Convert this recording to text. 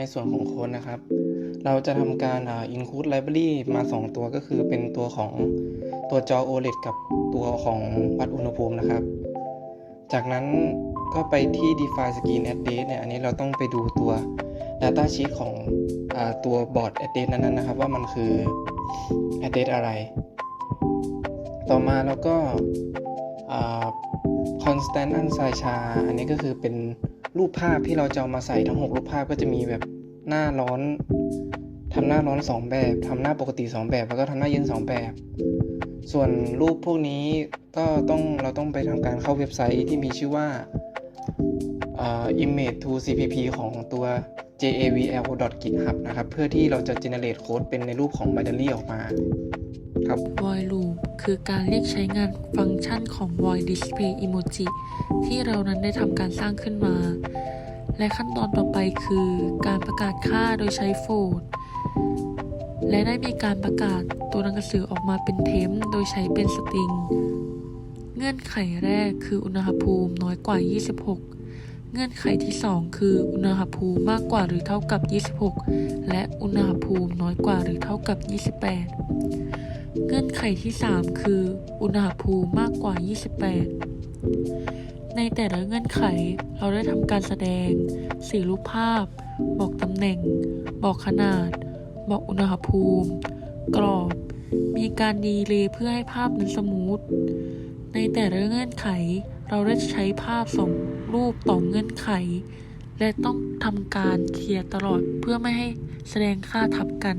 ในส่วนของโค้ดนะครับ เราจะทำการอ่า include library มา 2 ตัวก็คือเป็นตัวของตัวจอ OLED กับตัวของวัดอุณหภูมินะครับ จากนั้นก็ไปที่ define screen address เนี่ย อันนี้เราต้องไปดูตัว data sheet ของอตัวบอร์ด address นั้นๆนะครับ ว่ามันคือ address อะไร ต่อมาแล้วก็ constant u n s i c h a อันนี้ก็คือเป็น รูปภาพที่เราจะเอามาใส่ทั้ง 6 รูปภาพก็จะมีแบบหน้าร้อนทำหน้าร้อน 2 แบบทำหน้าปกติ 2 แบบ แล้วก็ทำหน้าเย็น 2 แบบ ส่วนรูปพวกนี้ก็ต้องเราต้องไปทำการเข้าเว็บไซต์ที่มีชื่อว่าอ่า image to cpp ของตัว javl.github นะครับ เพื่อที่เราจะ generate code เป็นในรูปของ binary ออกมา ครับ void loop คือการเรียกใช้งานฟังก์ชันของ void display emoji ที่เรานั้นได้ทำการสร้างขึ้นมา และขั้นตอนต่อไปคือการประกาศค่าโดยใช้ float และได้มีการประกาศตัวหนังสือออกมาเป็นเทมโดยใช้เป็นสตริง เงื่อนไขแรกคืออุณหภูมิน้อยกว่า 26 เงื่อนไขที่ 2 คือ อุณหภูมิมากกว่าหรือเท่ากับ 26 และอุณหภูมิน้อยกว่าหรือเท่ากับ 28 เงื่อนไขที่ 3 คือ อุณหภูมิมากกว่า 28 ในแต่ละเงื่อนไขเราได้ทำการแสดง สีรูปภาพ บอกตำแหน่ง บอกขนาด บอกอุณหภูมิ กรอบ มีการดีเลย์เพื่อให้ภาพนั้นสมูท ในแต่ละเงื่อนไข เราได้ใช้ภาพส่งรูปต่อเงื่อนไข และต้องทำการเคลียร์ตลอดเพื่อไม่ให้แสดงค่าทับกัน